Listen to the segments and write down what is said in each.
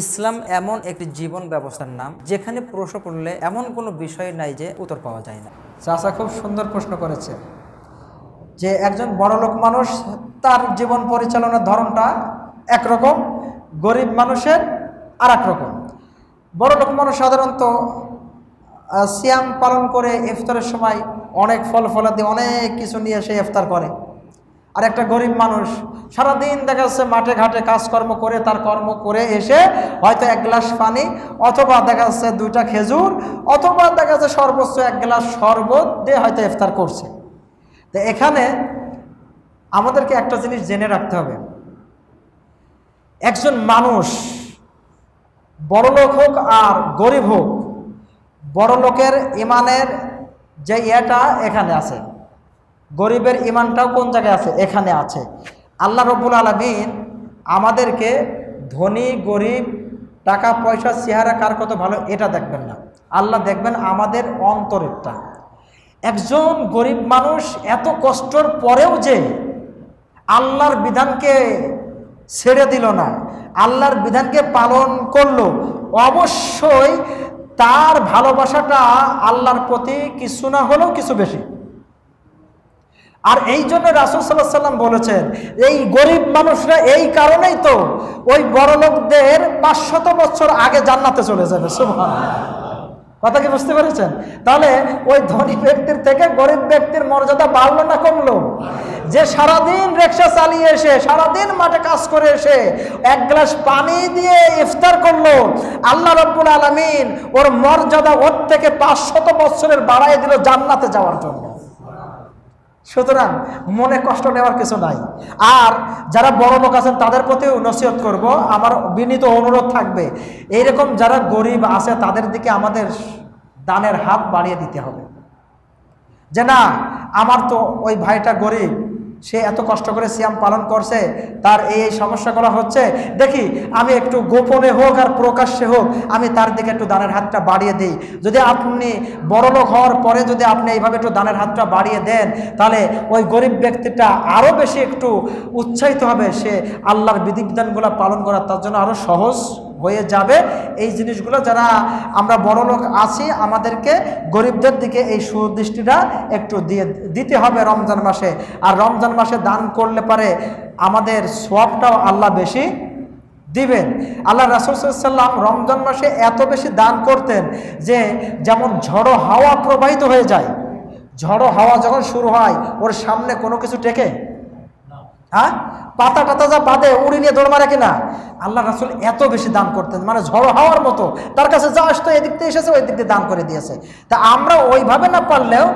ইসলাম এমন একটি জীবন ব্যবস্থার নাম, যেখানে প্রশ্ন করলে এমন কোনো বিষয় নাই যে উত্তর পাওয়া যায় না। চাচা খুব সুন্দর প্রশ্ন করেছে যে একজন বড়লোক মানুষ, তার জীবন পরিচালনার ধরনটা একরকম, গরিব মানুষের আর এক রকম বড়লোক মানুষ সাধারণত সিয়াম পালন করে ইফতারের সময় অনেক ফল ফলাদি অনেক কিছু নিয়ে সে ইফতার করে। আর একটা গরিব মানুষ সারাদিন দেখা যাচ্ছে মাঠে ঘাটে কাজকর্ম করে, তার কর্ম করে এসে হয়তো এক গ্লাস পানি, অথবা দেখা যাচ্ছে দুইটা খেজুর, অথবা দেখা যাচ্ছে সর্বোচ্চ এক গ্লাস শরবত দিয়ে হয়তো ইফতার করছে। তো এখানে আমাদেরকে একটা জিনিস জেনে রাখতে হবে। একজন মানুষ বড়লোক হোক আর গরিব হোক বড়লোকের ইমানের যে ইয়েটা এখানে আছে। গরিবের ইমানটাও কোন জায়গায় আছে? এখানে আছে। আল্লাহ রবুল আলমিন আমাদেরকে ধনী, গরিব, টাকা, পয়সা, চেহারা, কার কত ভালো, এটা দেখবেন না। আল্লাহ দেখবেন আমাদের অন্তরেরটা। একজন গরিব মানুষ এত কষ্টর পরেও যে আল্লাহর বিধানকে ছেড়ে দিল না, আল্লাহর বিধানকে পালন করল, অবশ্যই তার ভালোবাসাটা আল্লাহর প্রতি কিছু না হলেও কিছু বেশি। আর এই জন্য রাসুল সাল্লাহ সাল্লাম বলেছেন, এই গরিব মানুষরা এই কারণেই তো ওই বড় লোকদের পাঁচশত বছর আগে জান্নাতে চলে যাবে। সুবহানাল্লাহ। কথা কি বুঝতে পেরেছেন? তাহলে ওই ধনী ব্যক্তির থেকে গরিব ব্যক্তির মর্যাদা বাড়লো না কমলো? যে সারাদিন রিক্সা চালিয়ে এসে, সারাদিন মাঠে কাজ করে এসে এক গ্লাস পানি দিয়ে ইফতার করল, আল্লাহ রব্বুল আলমিন ওর মর্যাদা ওর থেকে পাঁচশত বছরের বাড়াই দিল জান্নাতে যাওয়ার জন্য। সুতরাং মনে কষ্ট নেওয়ার কিছু নাই। আর যারা বড় লোক আছেন, তাদের প্রতিও নসিহত করব। আমার বিনীত অনুরোধ থাকবে, এইরকম যারা গরিব আছে, তাদের দিকে আমাদের দানের হাত বাড়িয়ে দিতে হবে। যে না, আমার তো ওই ভাইটা গরিব সে এত কষ্ট করে সিয়াম পালন করছে, তার এই এই সমস্যাগুলো হচ্ছে, দেখি, আমি একটু গোপনে হোক আর প্রকাশ্যে হোক, আমি তার দিকে একটু দানের হাতটা বাড়িয়ে দিই। যদি আপনি বড়লোক হওয়ার পরে যদি আপনি এইভাবে একটু দানের হাতটা বাড়িয়ে দেন, তাহলে ওই গরিব ব্যক্তিটা আরও বেশি একটু উৎসাহিত হবে, সে আল্লাহর বিধিবিধানগুলো পালন করা তার জন্য আরও সহজ। হয়ে যাবে। এই জিনিসগুলো যারা আমরা বড় লোক আছি, আমাদেরকে গরিবদের দিকে এই সুদৃষ্টিটা একটু দিয়ে দিতে হবে রমজান মাসে। আর রমজান মাসে দান করলে পারে আমাদের সবটাও আল্লাহ বেশি দিবেন। আল্লাহ রাসুলসাল্লাম রমজান মাসে এত বেশি দান করতেন যে যেমন ঝড়ো হাওয়া প্রবাহিত হয়ে যায়। ঝড়ো হাওয়া যখন শুরু হয়, ওর সামনে কোনো কিছু টেকে? হ্যাঁ? পাতা টাতা যা বাদে উড়ি নিয়ে দৌড় মারে কিনা? আল্লাহ রাসুল এত বেশি দান করতেন মানে ঝড়ো হওয়ার মতো। তার কাছে যা আসতো এদিক থেকে এসেছে, ওই দিক দিয়ে দান করে দিয়েছে। তা আমরা ওইভাবে না পারলেও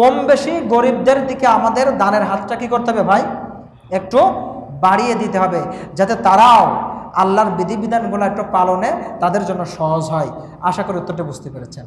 কম বেশি গরিবদের দিকে আমাদের দানের হাতটা কি করতে হবে ভাই? একটু বাড়িয়ে দিতে হবে, যাতে তারাও আল্লাহর বিধিবিধানগুলো একটু পালনে তাদের জন্য সহজ হয়। আশা করি উত্তরটা বুঝতে পেরেছেন।